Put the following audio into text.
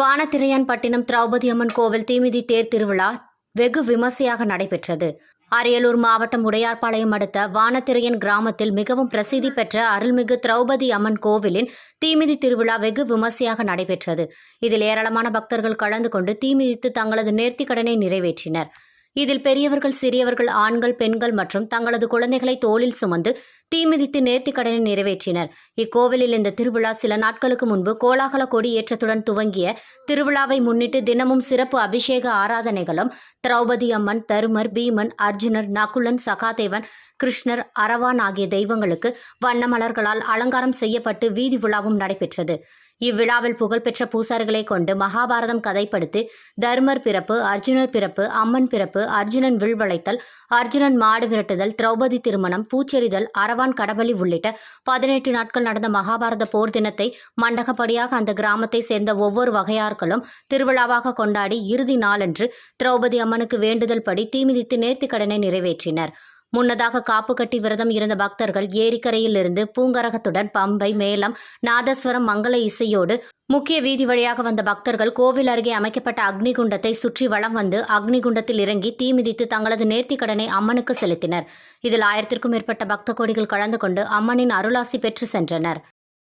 வானத்திரையான்பட்டினம் திரௌபதி அம்மன் கோவில் தீமிதி தேர் திருவிழா வெகு விமர்சையாக நடைபெற்றது. அரியலூர் மாவட்டம் உடையார்பாளையம் அடுத்த வானத்திரையன் கிராமத்தில் மிகவும் பிரசித்தி பெற்ற அருள்மிகு திரௌபதி அம்மன் கோவிலின் தீமிதி திருவிழா வெகு விமர்சையாக நடைபெற்றது. இதில் ஏராளமான பக்தர்கள் கலந்து கொண்டு தீமிதித்து தங்களது நேர்த்திக்கடனை நிறைவேற்றினர். இதில் பெரியவர்கள் சிறியவர்கள் ஆண்கள் பெண்கள் மற்றும் தங்களது குழந்தைகளை தோளில் சுமந்து தீமிதித்து நேர்த்திக்கடனை நிறைவேற்றினர். இக்கோவிலில் இந்த திருவிழா சில நாட்களுக்கு முன்பு கோலாகல கொடி ஏற்றத்துடன் துவங்கிய திருவிழாவை முன்னிட்டு தினமும் சிறப்பு அபிஷேக ஆராதனைகளும் திரௌபதி அம்மன் தருமர் பீமன் அர்ஜுனர் நகுலன் சகாதேவன் கிருஷ்ணர் அரவான் ஆகிய தெய்வங்களுக்கு வண்ண மலர்களால் அலங்காரம் செய்யப்பட்டு வீதி விழாவும் நடைபெற்றது. இவ்விழாவில் புகழ்பெற்ற பூசாரிகளை கொண்டு மகாபாரதம் கதைப்படுத்தி தர்மர் பிறப்பு அர்ஜுனர் பிறப்பு அம்மன் பிறப்பு அர்ஜுனன் வில்வளைத்தல் அர்ஜுனன் மாடு விரட்டுதல் திரௌபதி திருமணம் பூச்செறிதல் அரவான் கடபலி உள்ளிட்ட பதினெட்டு நாட்கள் நடந்த மகாபாரத போர் தினத்தை மண்டகப்படியாக அந்த கிராமத்தை சேர்ந்த ஒவ்வொரு வகையார்களும் திருவிழாவாக கொண்டாடி இறுதி நாளன்று திரௌபதி அம்மனுக்கு வேண்டுதல் படி தீமிதித்து நேர்த்திக்கடனை நிறைவேற்றினர். முன்னதாக காப்பு கட்டி விரதம் இருந்த பக்தர்கள் ஏரிக்கரையிலிருந்து பூங்கரகத்துடன் பம்பை மேளம் நாதஸ்வரம் மங்கள இசையோடு முக்கிய வீதி வழியாக வந்த பக்தர்கள் கோவில் அருகே அமைக்கப்பட்ட அக்னிகுண்டத்தை சுற்றி வலம் வந்து அக்னிகுண்டத்தில் இறங்கி தீ மிதித்து தங்களது நேர்த்திக்கடனை அம்மனுக்கு செலுத்தினர். இதில் ஆயிரத்திற்கும் மேற்பட்ட பக்த கோடிகள் கலந்து கொண்டு அம்மனின் அருளாசி பெற்று சென்றனர்.